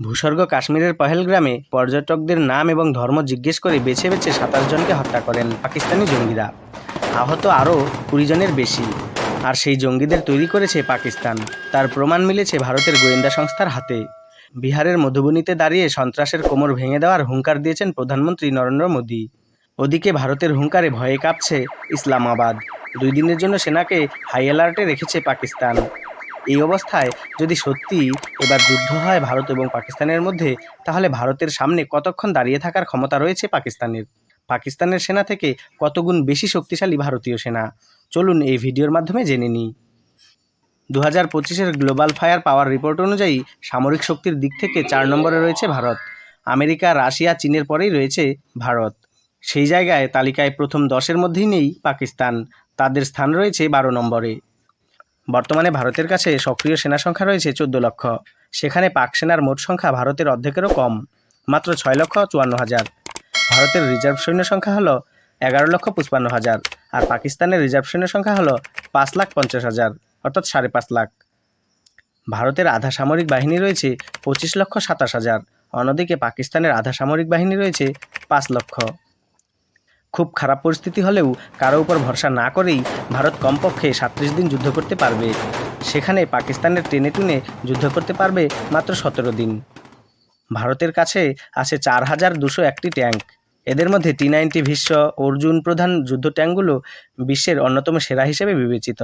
ভূস্বর্গ কাশ্মীরের পহেলগ্রামে পর্যটকদের নাম এবং ধর্ম জিজ্ঞেস করে বেছে বেছে সাতাশ জনকে হত্যা করেন পাকিস্তানি জঙ্গিরা। আহত আরও কুড়ি জনের বেশি। আর সেই জঙ্গিদের তৈরি করেছে পাকিস্তান। তার প্রমাণ মিলেছে ভারতের গোয়েন্দা সংস্থার হাতে। বিহারের মধুবনীতে দাঁড়িয়ে সন্ত্রাসের কোমর ভেঙে দেওয়ার হুঙ্কার দিয়েছেন প্রধানমন্ত্রী নরেন্দ্র মোদী। ওদিকে ভারতের হুঙ্কারে ভয়ে কাঁপছে ইসলামাবাদ। দুই দিনের জন্য সেনাকে হাই অ্যালার্টে রেখেছে পাকিস্তান। এই অবস্থায় যদি সত্যি এবার যুদ্ধ হয় ভারত এবং পাকিস্তানের মধ্যে, তাহলে ভারতের সামনে কতক্ষণ দাঁড়িয়ে থাকার ক্ষমতা রয়েছে পাকিস্তানের? পাকিস্তানের সেনা থেকে কতগুণ বেশি শক্তিশালী ভারতীয় সেনা? চলুন এই ভিডিওর মাধ্যমে জেনে নিই। দু হাজার পঁচিশের গ্লোবাল ফায়ার পাওয়ার রিপোর্ট অনুযায়ী সামরিক শক্তির দিক থেকে চার নম্বরে রয়েছে ভারত। আমেরিকা, রাশিয়া, চীনের পরেই রয়েছে ভারত। সেই জায়গায় তালিকায় প্রথম দশের মধ্যেই নেই পাকিস্তান। তাদের স্থান রয়েছে বারো নম্বরে। বর্তমানে ভারতের কাছে সক্রিয় সেনা সংখ্যা রয়েছে চোদ্দ লক্ষ। সেখানে পাক সেনার মোট সংখ্যা ভারতের অর্ধেকেরও কম, মাত্র ছয় লক্ষ চুয়ান্ন হাজার। ভারতের রিজার্ভ সৈন্য সংখ্যা হলো এগারো লক্ষ পঁচপান্ন হাজার আর পাকিস্তানের রিজার্ভ সৈন্য সংখ্যা হলো পাঁচ লাখ পঞ্চাশ হাজার, অর্থাৎ সাড়ে পাঁচ লাখ। ভারতের আধা সামরিক বাহিনী রয়েছে পঁচিশ লক্ষ সাতাশ হাজার, অন্যদিকে পাকিস্তানের আধা সামরিক বাহিনী রয়েছে পাঁচ লক্ষ। খুব খারাপ পরিস্থিতি হলেও কারও উপর ভরসা না করেই ভারত কমপক্ষে সাতত্রিশ দিন যুদ্ধ করতে পারবে। সেখানে পাকিস্তানের টেনে টুনে যুদ্ধ করতে পারবে মাত্র সতেরো দিন। ভারতের কাছে আছে চার হাজার দুশো একটি ট্যাঙ্ক। এদের মধ্যে টি নাইনটি ভীষ্ম, অর্জুন প্রধান যুদ্ধ ট্যাঙ্কগুলো বিশ্বের অন্যতম সেরা হিসেবে বিবেচিত।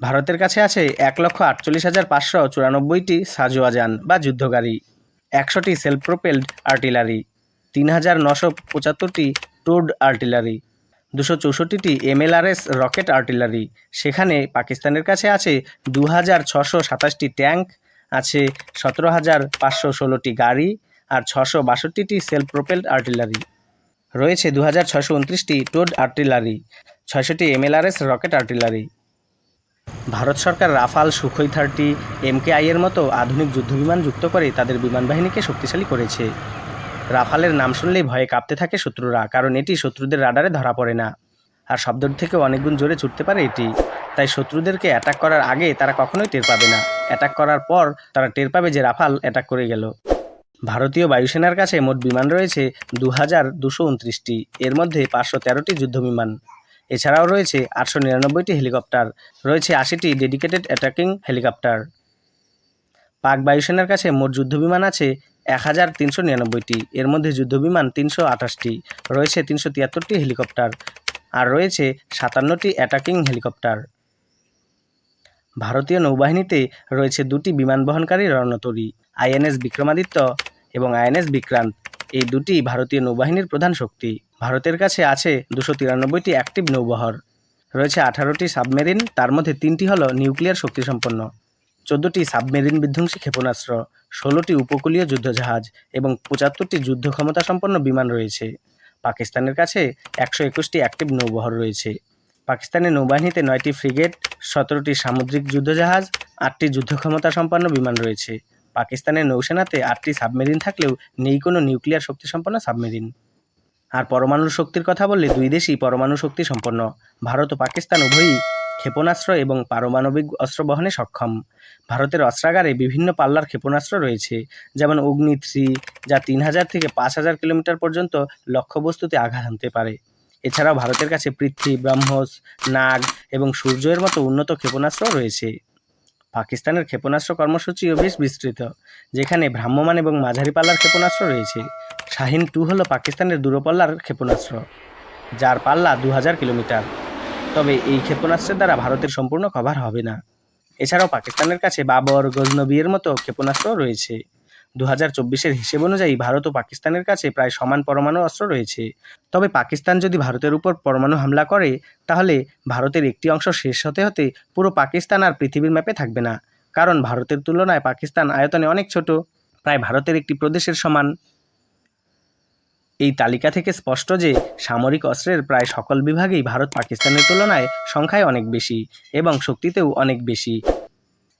ভারতের কাছে আছে এক লক্ষ আটচল্লিশ হাজার পাঁচশো চুরানব্বইটি সাজোয়াজান বা যুদ্ধগাড়ি, একশোটি সেলফ প্রোপেলড আর্টিলারি, তিন হাজার নশো পঁচাত্তরটি টোড আর্টিলারি। দুশো চৌষট্টিটি এমএলআরএস রকেট আর্টিলারি। সেখানে পাকিস্তানের কাছে আছে দু হাজার ছশো সাতাশটি ট্যাঙ্ক, আছে সতেরো হাজার পাঁচশো ষোলোটি গাড়ি আর ছশো বাষট্টিটি সেলফ প্রোপেলড আর্টিলারি। রয়েছে দু হাজার ছশো উনত্রিশটি টোড আর্টিলারি, ছয়শোটি এমএলআরএস রকেট আর্টিলারি। ভারত সরকার রাফাল, সুখই থার্টি এমকেআইয়ের মতো আধুনিক যুদ্ধবিমান যুক্ত করে তাদের বিমান বাহিনীকে শক্তিশালী করেছে। রাফালের নাম শুনলেই ভয়ে কাঁপতে থাকে শত্রুরা, কারণ এটি শত্রুদের রাডারে ধরা পড়ে না। আর শব্দের থেকে অনেকগুণ জোরে ছুটতে পারে এটি। তাই শত্রুদেরকে অ্যাটাক করার আগে তারা কখনোই টের পাবে না। অ্যাটাক করার পর তারা টের পাবে যে রাফাল অ্যাটাক করে গেল। ভারতীয় বায়ুসেনার কাছে মোট বিমান রয়েছে দু হাজার দুশো উনত্রিশটি। এর মধ্যে পাঁচশো তেরোটি যুদ্ধবিমান। এছাড়াও রয়েছে আটশো নিরানব্বইটি হেলিকপ্টার। রয়েছে আশিটি ডেডিকেটেড অ্যাটাকিং হেলিকপ্টার পাক বায়ুসেনার কাছে মোট যুদ্ধবিমান আছে এক হাজার তিনশো নিরানব্বইটি। এর মধ্যে যুদ্ধবিমান তিনশো আঠাশটি, রয়েছে তিনশো তিয়াত্তরটি হেলিকপ্টার আর রয়েছে সাতান্নটি অ্যাটাকিং হেলিকপ্টার। ভারতীয় নৌবাহিনীতে রয়েছে দুটি বিমান বহনকারী রণতরী, আইএনএস বিক্রমাদিত্য এবং আইএনএস বিক্রান্ত। এই দুটি ভারতীয় নৌবাহিনীর প্রধান শক্তি। ভারতের কাছে আছে দুশো তিরানব্বইটি অ্যাক্টিভ নৌবহর। রয়েছে আঠারোটি সাবমেরিন, তার মধ্যে তিনটি হলো নিউক্লিয়ার শক্তিসম্পন্ন। চোদ্দোটি সাবমেরিন বিধ্বংসী ক্ষেপণাস্ত্র। ষোলোটি উপকূলীয় যুদ্ধজাহাজ এবং পঁচাত্তরটি যুদ্ধ ক্ষমতা সম্পন্ন বিমান রয়েছে। পাকিস্তানের কাছে একশো একুশটি অ্যাক্টিভ নৌবহর রয়েছে। পাকিস্তানের নৌবাহিনীতে নয়টি ফ্রিগেট, সতেরোটি সামুদ্রিক যুদ্ধজাহাজ, আটটি যুদ্ধ ক্ষমতা সম্পন্ন বিমান রয়েছে। পাকিস্তানের নৌসেনাতে আটটি সাবমেরিন থাকলেও নেই কোনো নিউক্লিয়ার শক্তি সম্পন্ন সাবমেরিন। আর পরমাণু শক্তির কথা বললে দুই দেশই পরমাণু শক্তি সম্পন্ন। ভারত ও পাকিস্তান উভয়ই ক্ষেপণাস্ত্র এবং পারমাণবিক অস্ত্র বহনে সক্ষম। ভারতের অস্ত্রাগারে বিভিন্ন পাল্লার ক্ষেপণাস্ত্র রয়েছে, যেমন অগ্নি থ্রি, যা তিন হাজার থেকে পাঁচ হাজার কিলোমিটার পর্যন্ত লক্ষ্যবস্তুতে আঘাত হানতে পারে। এছাড়াও ভারতের কাছে পৃথ্বী, ব্রহ্মস, নাগ এবং সূর্যের মতো উন্নত ক্ষেপণাস্ত্র রয়েছে। পাকিস্তানের ক্ষেপণাস্ত্র কর্মসূচিও বেশ বিস্তৃত, যেখানে ভ্রাম্যমাণ এবং মাঝারি পাল্লার ক্ষেপণাস্ত্র রয়েছে। শাহিন টু হলো পাকিস্তানের দূরপাল্লার ক্ষেপণাস্ত্র, যার পাল্লা দু হাজার কিলোমিটার। তবে এই ক্ষেপণাস্ত্রের দ্বারা ভারতের সম্পূর্ণ কভার হবে না। এছাড়াও পাকিস্তানের কাছে বাবর, গজনবীর মতো ক্ষেপণাস্ত্র রয়েছে। দু হাজার চব্বিশের হিসেব অনুযায়ী ভারত ও পাকিস্তানের কাছে প্রায় সমান পরমাণু অস্ত্র রয়েছে। তবে পাকিস্তান যদি ভারতের উপর পরমাণু হামলা করে, তাহলে ভারতের একটি অংশ শেষ হতে হতে পুরো পাকিস্তান আর পৃথিবীর ম্যাপে থাকবে না। কারণ ভারতের তুলনায় পাকিস্তান আয়তনে অনেক ছোট। প্রায় ভারতের একটি প্রদেশের সমান। এই তালিকা থেকে স্পষ্ট যে সামরিক অস্ত্রের প্রায় সকল বিভাগেই ভারত পাকিস্তানের তুলনায় সংখ্যায় অনেক বেশি এবং শক্তিতেও অনেক বেশি।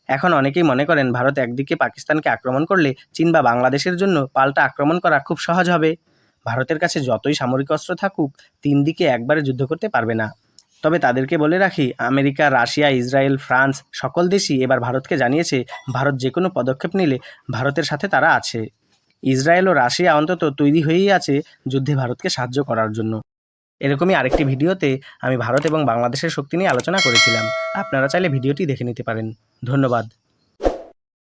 এখন অনেকেই মনে করেন ভারত একদিকে পাকিস্তানকে আক্রমণ করলে চীন বা বাংলাদেশের জন্য পাল্টা আক্রমণ করা খুব সহজ হবে। ভারতের কাছে যতই সামরিক অস্ত্র থাকুক, তিন দিকে একবারে যুদ্ধ করতে পারবে না। তবে তাদেরকে বলে রাখি, আমেরিকা, রাশিয়া, ইসরায়েল, ফ্রান্স সকল দেশই এবার ভারতকে জানিয়েছে, ভারত যে কোনো পদক্ষেপ নিলে ভারতের সাথে তারা আছে। ইসরায়েল ও রাশিয়া অন্তত তৈরি হয়েই আছে যুদ্ধে ভারতকে সাহায্য করার জন্য। এরকমই আরেকটি ভিডিওতে আমি ভারত এবং বাংলাদেশের শক্তি নিয়ে আলোচনা করেছিলাম। আপনারা চাইলে ভিডিওটি দেখে নিতে পারেন। ধন্যবাদ।